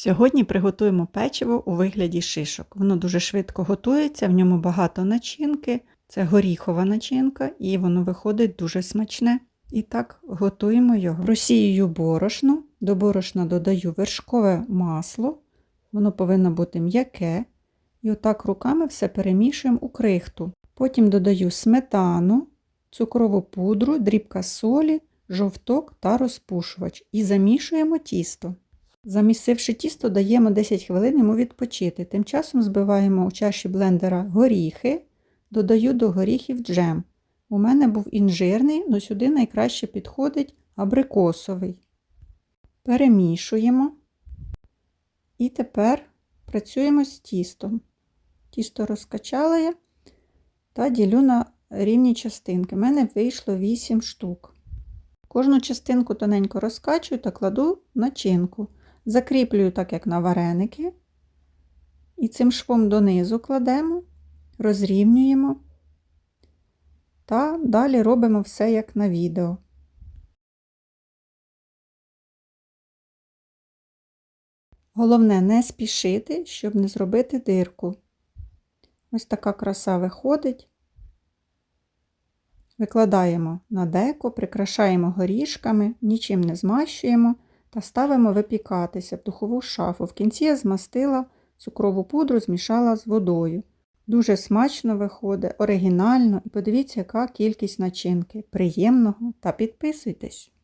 Сьогодні приготуємо печиво у вигляді шишок. Воно дуже швидко готується, в ньому багато начинки, це горіхова начинка, і воно виходить дуже смачне. І так, готуємо його. Просіюю борошно, до борошна додаю вершкове масло, воно повинно бути м'яке. І отак руками все перемішуємо у крихту. Потім додаю сметану, цукрову пудру, дрібка солі, жовток та розпушувач. І замішуємо тісто. Замісивши тісто, даємо 10 хвилин йому відпочити. Тим часом збиваємо у чаші блендера горіхи, додаю до горіхів джем. У мене був інжирний, але сюди найкраще підходить абрикосовий. Перемішуємо. І тепер працюємо з тістом. Тісто розкачала я та ділю на рівні частинки. У мене вийшло 8 штук. Кожну частинку тоненько розкачую та кладу начинку. Закріплюю так, як на вареники. І цим швом донизу кладемо, розрівнюємо. Та далі робимо все як на відео. Головне не спішити, щоб не зробити дирку. Ось така краса виходить. Викладаємо на деко, прикрашаємо горішками, нічим не змащуємо та ставимо випікатися в духову шафу. В кінці я змастила цукрову пудру, змішала з водою. Дуже смачно виходить, оригінально і подивіться, яка кількість начинки. Приємного та підписуйтесь!